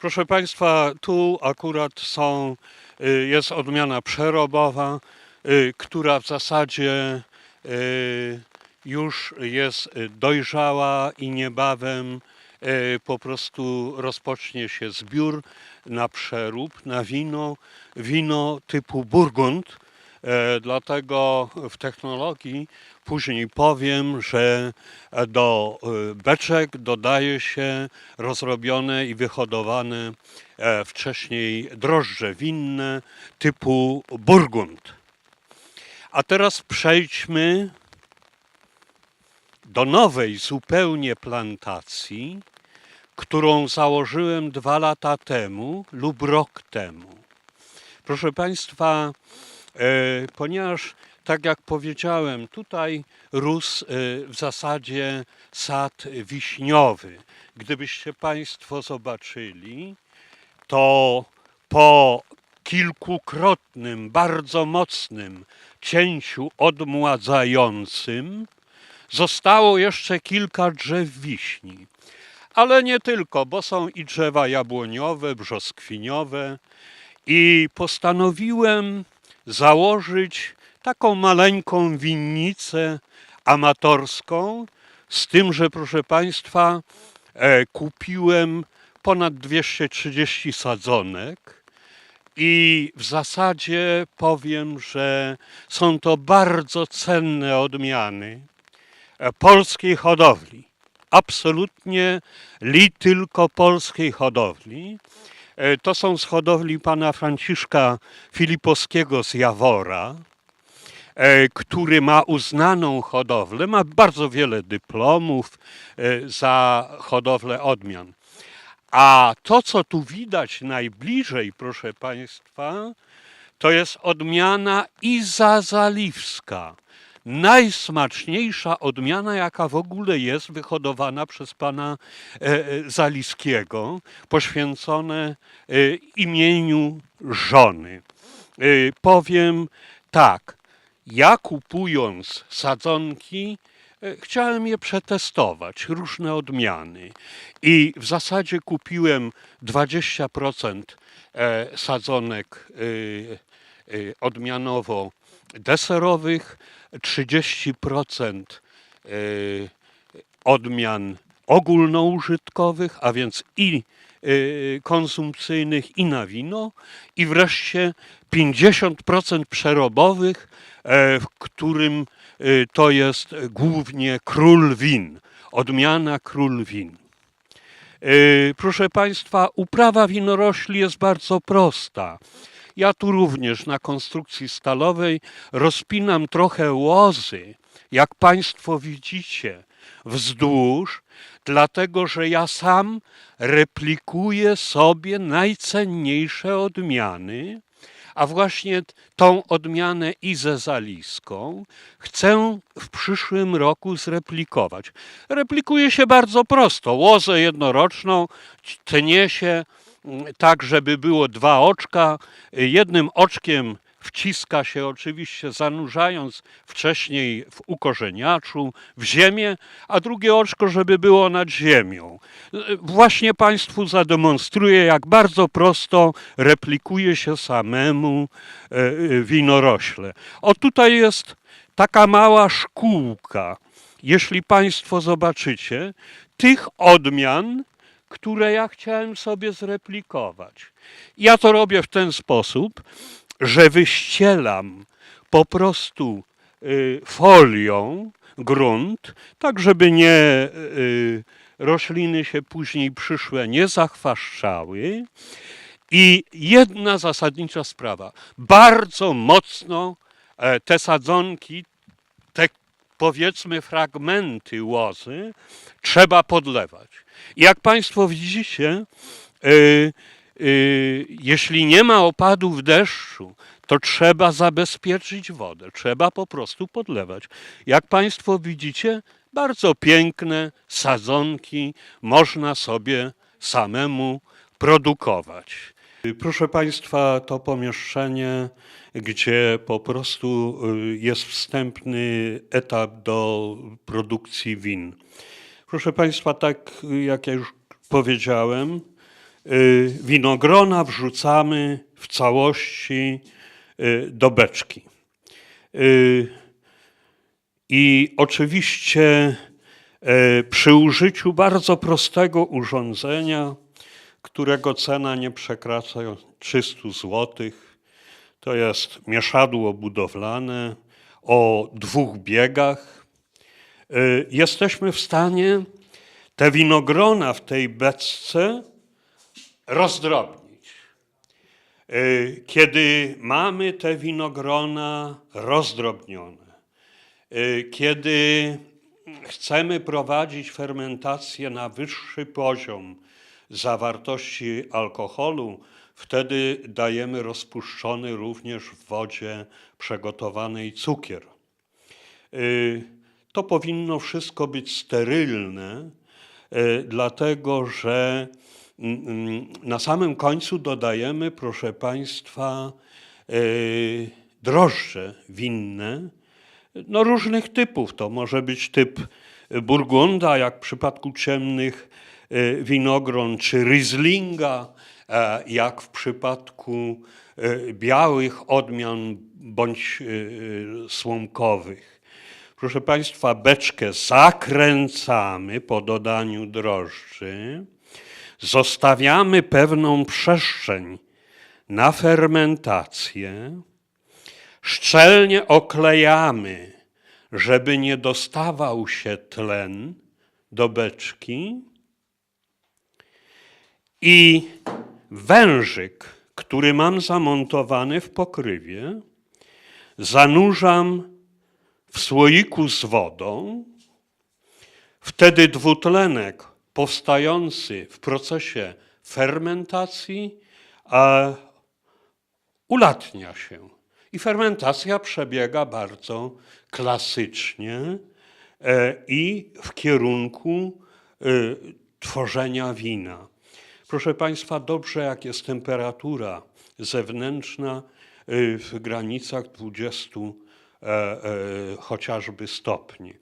Proszę Państwa, tu akurat są, y, jest odmiana przerobowa, y, która w zasadzie y, już jest dojrzała i niebawem po prostu rozpocznie się zbiór na przerób, na wino, wino typu Burgund. E, Dlatego w technologii później powiem, że do e, beczek dodaje się rozrobione i wyhodowane e, wcześniej drożdże winne typu Burgund. A teraz przejdźmy do nowej zupełnie plantacji, którą założyłem dwa lata temu lub rok temu. Proszę Państwa, E, ponieważ, tak jak powiedziałem, tutaj rósł e, w zasadzie sad wiśniowy. Gdybyście Państwo zobaczyli, to po kilkukrotnym, bardzo mocnym cięciu odmładzającym zostało jeszcze kilka drzew wiśni. Ale nie tylko, bo są i drzewa jabłoniowe, brzoskwiniowe. I postanowiłem założyć taką maleńką winnicę amatorską, z tym, że proszę Państwa, e, kupiłem ponad 230 sadzonek i w zasadzie powiem, że są to bardzo cenne odmiany e, polskiej hodowli. Absolutnie li tylko polskiej hodowli. E, To są z hodowli pana Franciszka Filipowskiego z Jawora, e, który ma uznaną hodowlę, ma bardzo wiele dyplomów e, za hodowlę odmian. A to, co tu widać najbliżej, proszę Państwa, to jest odmiana Iza Zaliwska. Najsmaczniejsza odmiana, jaka w ogóle jest wyhodowana przez pana e, e, Zaliskiego, poświęcone e, imieniu żony. Powiem tak, ja kupując sadzonki, chciałem je przetestować, różne odmiany. I w zasadzie kupiłem 20% e, sadzonek e, odmianowo-deserowych, 30% e, odmian ogólnoużytkowych, a więc i e, konsumpcyjnych, i na wino, i wreszcie 50% przerobowych, e, w którym to jest głównie król win, odmiana król win. Proszę Państwa, uprawa winorośli jest bardzo prosta. Ja tu również na konstrukcji stalowej rozpinam trochę łozy, jak Państwo widzicie, wzdłuż, dlatego że ja sam replikuję sobie najcenniejsze odmiany, a właśnie tą odmianę Izę Zaliską chcę w przyszłym roku zreplikować. Replikuje się bardzo prosto. Łozę jednoroczną tnie się tak, żeby było dwa oczka. Jednym oczkiem wciska się oczywiście zanurzając wcześniej w ukorzeniaczu, w ziemię, a drugie oczko, żeby było nad ziemią. Właśnie Państwu zademonstruję, jak bardzo prosto replikuje się samemu e, e, winorośle. O tutaj jest taka mała szkółka. Jeśli Państwo zobaczycie, tych odmian, które ja chciałem sobie zreplikować. Ja to robię w ten sposób, że wyścielam po prostu y, folią grunt, tak żeby nie y, rośliny się później przyszłe nie zachwaszczały. I jedna zasadnicza sprawa. Bardzo mocno e, te sadzonki, te powiedzmy fragmenty łozy trzeba podlewać. Jak Państwo widzicie, y, y, jeśli nie ma opadów deszczu, to trzeba zabezpieczyć wodę, trzeba po prostu podlewać. Jak Państwo widzicie, bardzo piękne sadzonki można sobie samemu produkować. Proszę Państwa, to pomieszczenie, gdzie po prostu y, jest wstępny etap do produkcji win. Proszę Państwa, tak jak ja już powiedziałem, y, winogrona wrzucamy w całości y, do beczki. Y, I oczywiście e, przy użyciu bardzo prostego urządzenia, którego cena nie przekracza 300 zł, to jest mieszadło budowlane o dwóch biegach. Y, Jesteśmy w stanie te winogrona w tej beczce rozdrobnić. Y, Kiedy mamy te winogrona rozdrobnione, y, kiedy chcemy prowadzić fermentację na wyższy poziom zawartości alkoholu, wtedy dajemy rozpuszczony również w wodzie przegotowanej cukier. To powinno wszystko być sterylne, y, dlatego że mm, mm, na samym końcu dodajemy, proszę Państwa, y, drożdże winne, no różnych typów. To może być typ burgunda, jak w przypadku ciemnych y, winogron, czy Rieslinga, e, jak w przypadku białych odmian bądź słomkowych. Proszę Państwa, beczkę zakręcamy po dodaniu drożdży, zostawiamy pewną przestrzeń na fermentację, szczelnie oklejamy, żeby nie dostawał się tlen do beczki. I wężyk, który mam zamontowany w pokrywie, zanurzam w słoiku z wodą. Wtedy dwutlenek powstający w procesie fermentacji a, ulatnia się. I fermentacja przebiega bardzo klasycznie e, i w kierunku e, tworzenia wina. Proszę Państwa, dobrze jak jest temperatura zewnętrzna e, w granicach 20 e, e, chociażby stopni.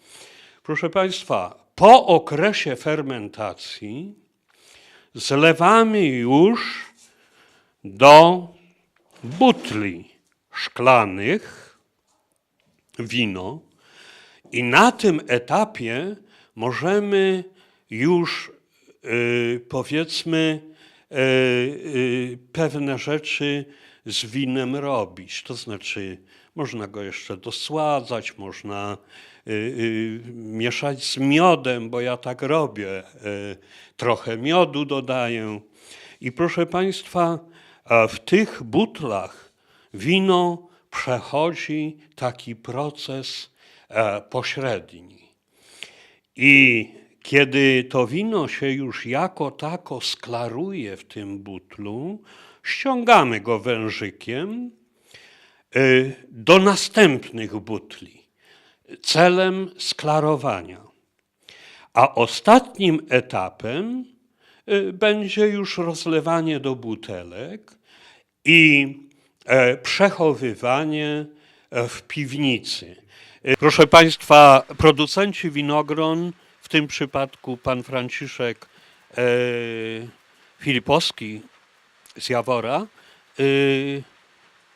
Proszę Państwa, po okresie fermentacji zlewamy już do butli szklanych wino i na tym etapie możemy już y, powiedzmy y, y, pewne rzeczy z winem robić. To znaczy można go jeszcze dosładzać, można y, y, mieszać z miodem, bo ja tak robię. Y, trochę miodu dodaję. I proszę Państwa, w tych butlach wino przechodzi taki proces e, pośredni. I kiedy to wino się już jako tako sklaruje w tym butlu, ściągamy go wężykiem do następnych butli celem sklarowania. A ostatnim etapem y, będzie już rozlewanie do butelek i e, przechowywanie e, w piwnicy. E, Proszę Państwa, producenci winogron, w tym przypadku pan Franciszek e, Filipowski z Jawora,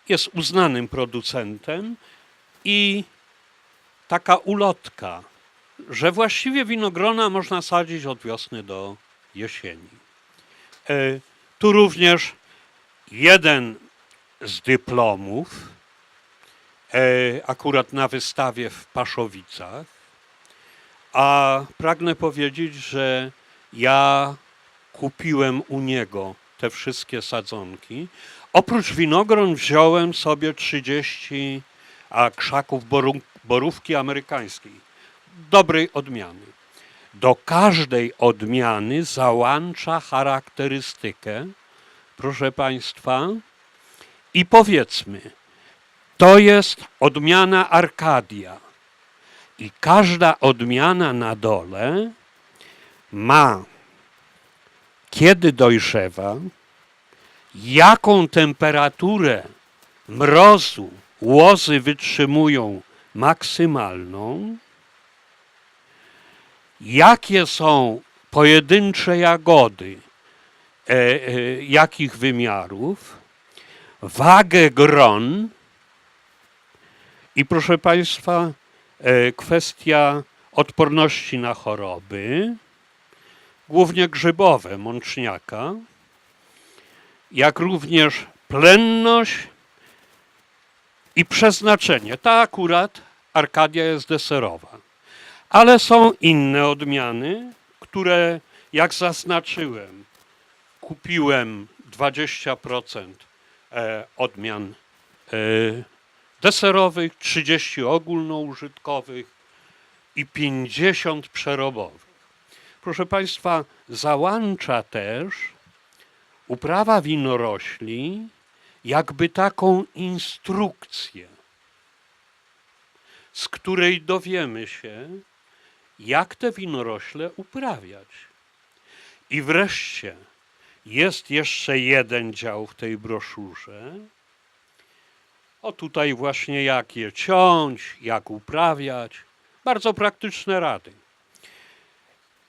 jest uznanym producentem i taka ulotka, że właściwie winogrona można sadzić od wiosny do jesieni. E, Tu również jeden z dyplomów, e, akurat na wystawie w Paszowicach, a pragnę powiedzieć, że ja kupiłem u niego te wszystkie sadzonki. Oprócz winogron wziąłem sobie 30 a, krzaków borówki amerykańskiej, dobrej odmiany. Do każdej odmiany załącza charakterystykę, proszę Państwa, i powiedzmy, to jest odmiana Arkadia. I każda odmiana na dole ma, kiedy dojrzewa, jaką temperaturę mrozu łozy wytrzymują maksymalną, jakie są pojedyncze jagody e, jakich wymiarów, wagę gron? I proszę Państwa, e, kwestia odporności na choroby, głównie grzybowe mączniaka, jak również plenność i przeznaczenie. Ta akurat Arkadia jest deserowa. Ale są inne odmiany, które, jak zaznaczyłem, kupiłem 20% e, odmian e, deserowych, 30 ogólnoużytkowych i 50 przerobowych. Proszę Państwa, załącza też uprawa winorośli jakby taką instrukcję, z której dowiemy się, jak te winorośle uprawiać. I wreszcie jest jeszcze jeden dział w tej broszurze. O tutaj właśnie jak je ciąć, jak uprawiać. Bardzo praktyczne rady.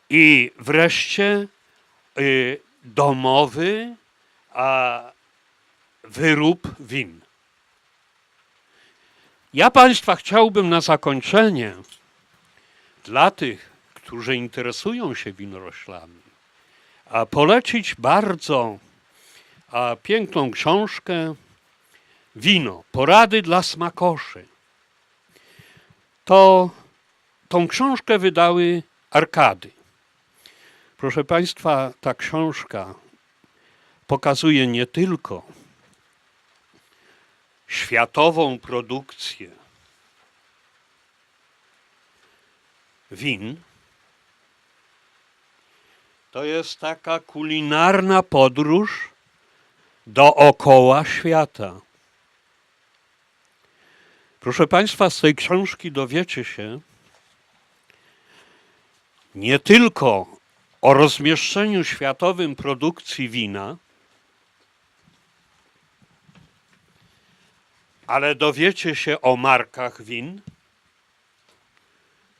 I wreszcie y, domowy a, wyrób win. Ja Państwa chciałbym na zakończenie dla tych, którzy interesują się winoroślami, a polecić bardzo a, piękną książkę Wino, porady dla smakoszy. To tą książkę wydały Arkady. Proszę Państwa, ta książka pokazuje nie tylko światową produkcję win, to jest taka kulinarna podróż dookoła świata. Proszę Państwa, z tej książki dowiecie się nie tylko o rozmieszczeniu światowym produkcji wina, ale dowiecie się o markach win,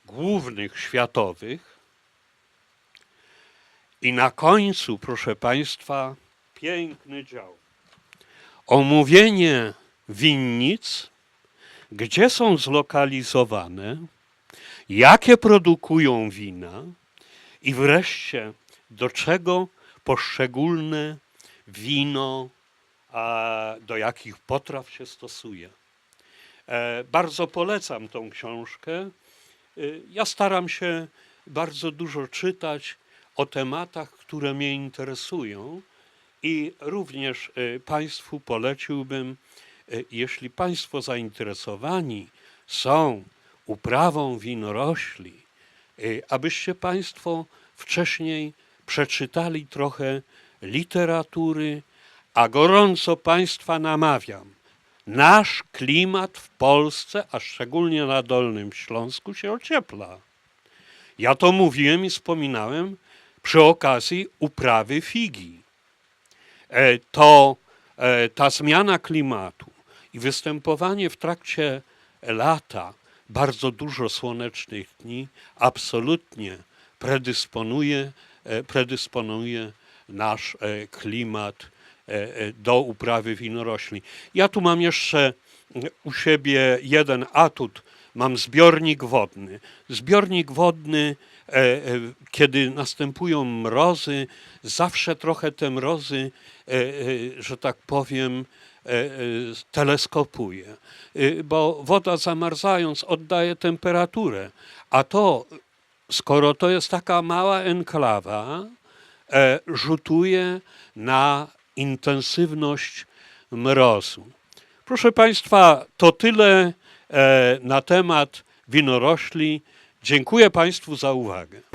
głównych światowych. I na końcu, proszę Państwa, piękny dział. Omówienie winnic, gdzie są zlokalizowane, jakie produkują wina i wreszcie do czego poszczególne wino, do jakich potraw się stosuje. E, Bardzo polecam tą książkę. E, Ja staram się bardzo dużo czytać o tematach, które mnie interesują i również e, Państwu poleciłbym, jeśli Państwo zainteresowani są uprawą winorośli, abyście Państwo wcześniej przeczytali trochę literatury, a gorąco Państwa namawiam. Nasz klimat w Polsce, a szczególnie na Dolnym Śląsku, się ociepla. Ja to mówiłem i wspominałem przy okazji uprawy figi. E, To e, ta zmiana klimatu i występowanie w trakcie lata bardzo dużo słonecznych dni absolutnie predysponuje, e, predysponuje nasz e, klimat e, do uprawy winorośli. Ja tu mam jeszcze mm, u siebie jeden atut. Mam zbiornik wodny. Zbiornik wodny, kiedy następują mrozy, zawsze trochę te mrozy, że tak powiem, teleskopuje, E, bo woda zamarzając oddaje temperaturę, a to, skoro to jest taka mała enklawa, e, rzutuje na intensywność mrozu. Proszę Państwa, to tyle e, na temat winorośli. Dziękuję Państwu za uwagę.